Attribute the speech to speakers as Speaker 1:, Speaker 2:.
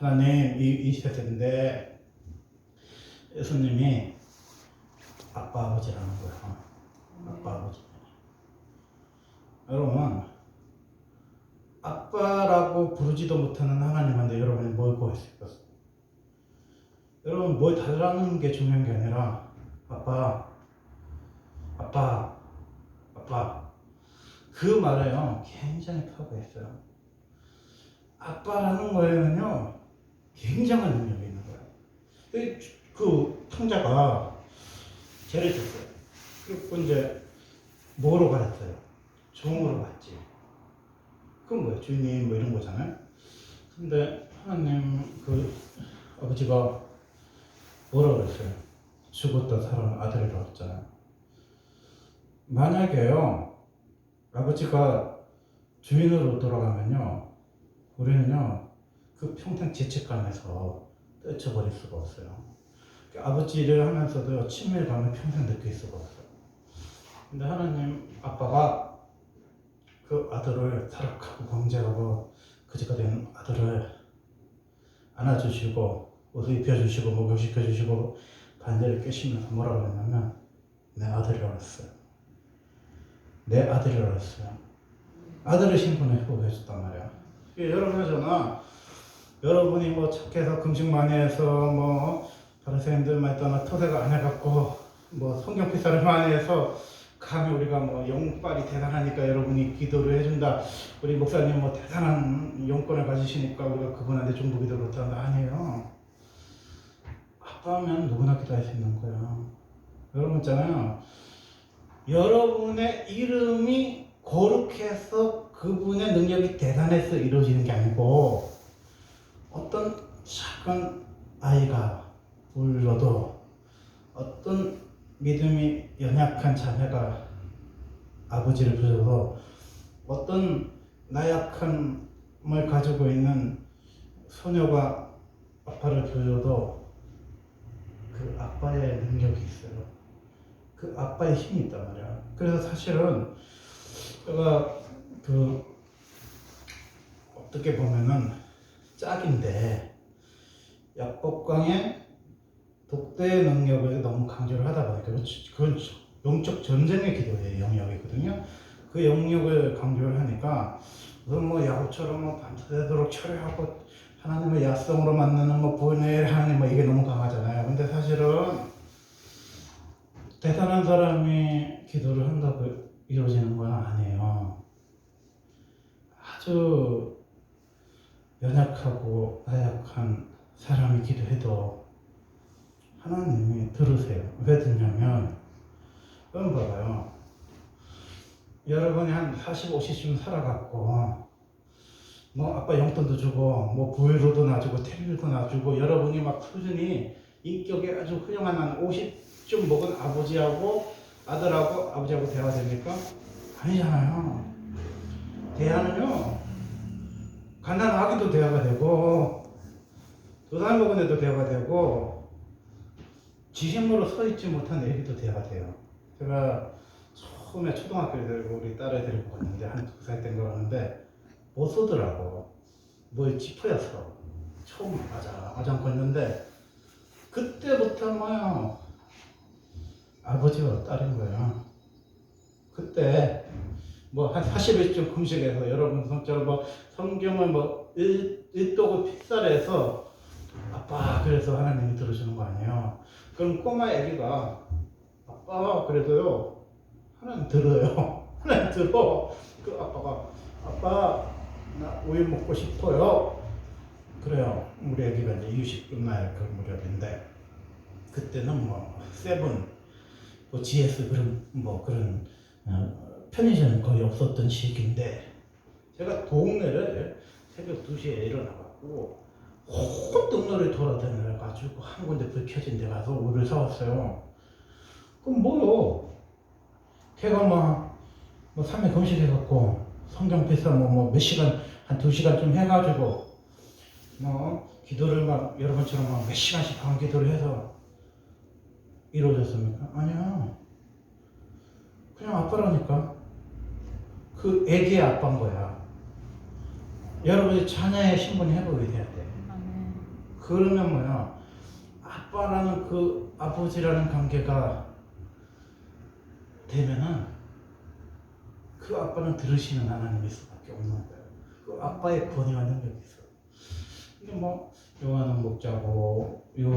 Speaker 1: 하나님 이, 이 세대인데 예수님이 아빠 아버지라는 거야. 아빠 아버지. 여러분 아빠라고 부르지도 못하는 하나님한테 여러분이 뭘 구했을까? 여러분 뭘 달라는 게 중요한 게 아니라 아빠, 아빠, 아빠 그 말에요 굉장히 파가 있어요. 아빠라는 거에는요 굉장한 능력이 있는 거예요. 이- 그 통자가 죄를 졌어요. 그리고 이제 뭐로 갈았어요? 종으로 갔지. 그건 뭐야? 주님 뭐 이런 거잖아요. 근데 하나님 그 아버지가 뭐라 그랬어요? 죽었다 살아난 아들이라고 했잖아요. 만약에요, 아버지가 주인으로 돌아가면요, 우리는요, 그 평생 죄책감에서 떼쳐버릴 수가 없어요. 그 아버지를 하면서도 친밀감을 평생 느낄 수가 없어요. 근데 하나님 아빠가 그 아들을 타락하고 범죄하고 그지가 된 아들을 안아주시고 옷을 입혀주시고 목욕시켜주시고 반대를 꿰시면서 뭐라고 했냐면 내 아들이라고 했어요. 내 아들이라고 했어요. 아들의 신분을 회복해줬단 말이야. 이게 여러분 하잖아. 여러분이 뭐 착해서 금식 많이 해서 뭐 바리새인들 말 떠나 토대가 안 해갖고 뭐 성경 필사를 많이 해서 감히 우리가 뭐 영빨이 대단하니까 여러분이 기도를 해준다. 우리 목사님 뭐 대단한 영권을 가지시니까 우리가 그분한테 중보 기도를 못한다. 아니에요. 아빠면 누구나 기도할 수 있는 거예요. 여러분 있잖아요. 여러분의 이름이 거룩해서 그분의 능력이 대단해서 이루어지는 게 아니고 작은 아이가 울려도 어떤 믿음이 연약한 자매가 아버지를 부셔도 어떤 나약함을 가지고 있는 소녀가 아빠를 부셔도 그 아빠의 능력이 있어요. 그 아빠의 힘이 있단 말이야. 그래서 사실은 제가 그 어떻게 보면은 짝인데 약법광의 독대 능력을 너무 강조를 하다 보니까 그건 영적 전쟁의 기도의 영역이거든요. 그 영역을 강조를 하니까 무슨 뭐 야구처럼 뭐 밤새도록 철회하고 하나님의 야성으로 만나는 뭐 보내일 하나님 뭐 이게 너무 강하잖아요. 근데 사실은 대단한 사람이 기도를 한다고 이루어지는 건 아니에요. 아주 연약하고 나약한 사람이 기도해도 하나님이 들으세요. 왜 듣냐면, 여러분 봐봐요. 여러분이 한 40, 50쯤 살아갖고, 뭐 아빠 용돈도 주고, 뭐 부유로도 놔주고, 테레비도 놔주고, 여러분이 막 꾸준히 인격이 아주 훌륭한 한 50쯤 먹은 아버지하고 아들하고 아버지하고 대화 됩니까? 아니잖아요. 대화는요, 가난하기도 대화가 되고, 먹은 애도 대화가 되고, 지심으로 서 있지 못한 애기도 대화가 돼요. 제가 처음에 초등학교에 데리고 우리 딸을 데리고 갔는데, 한두살 땐가 갔는데, 못 쏘더라고. 뭘 짚어였어. 처음 맞아, 맞아 걷는데, 그때부터 뭐요, 아버지와 딸인 거예요. 그때, 뭐 한 40일쯤 금식해서 여러분 성처럼 뭐 성경을 뭐 읽- 읽도록 픽살해서 아빠 그래서 하나님이 들어주는 거 아니에요. 그럼 꼬마 애기가 아빠 그래도요 하나님 들어요. 하나님 들어. 그 아빠가 아빠 나 우유 먹고 싶어요. 그래요. 우리 애기가 이제 이유식 끝날 그런 무렵인데 그때는 뭐 세븐, 뭐 GS 그런 뭐 그런 어, 편의점이 거의 없었던 시기인데 제가 동네를 새벽 2시에 일어나갖고 온 동네를 돌아다녀가지고 한 군데 불 켜진 데 가서 우유를 사왔어요. 그럼 뭐요? 걔가 막, 뭐 3일 금식해갖고 성경 필사 뭐, 뭐 몇 시간, 한 두 시간쯤 해가지고 뭐 기도를 막 여러분처럼 막 몇 시간씩 방 기도를 해서 이루어졌습니까? 아니야. 그냥 아빠라니까. 그 애기의 아빠인 거야. 여러분이 자녀의 신분이 회복이 돼야 돼. 그러면 뭐야 아빠라는 그 아버지라는 관계가 되면은 그 아빠는 들으시는 하나님일 수밖에 없는 거예요. 그 아빠의 권위와 능력이 있어. 이게 뭐 요한은 목자고 요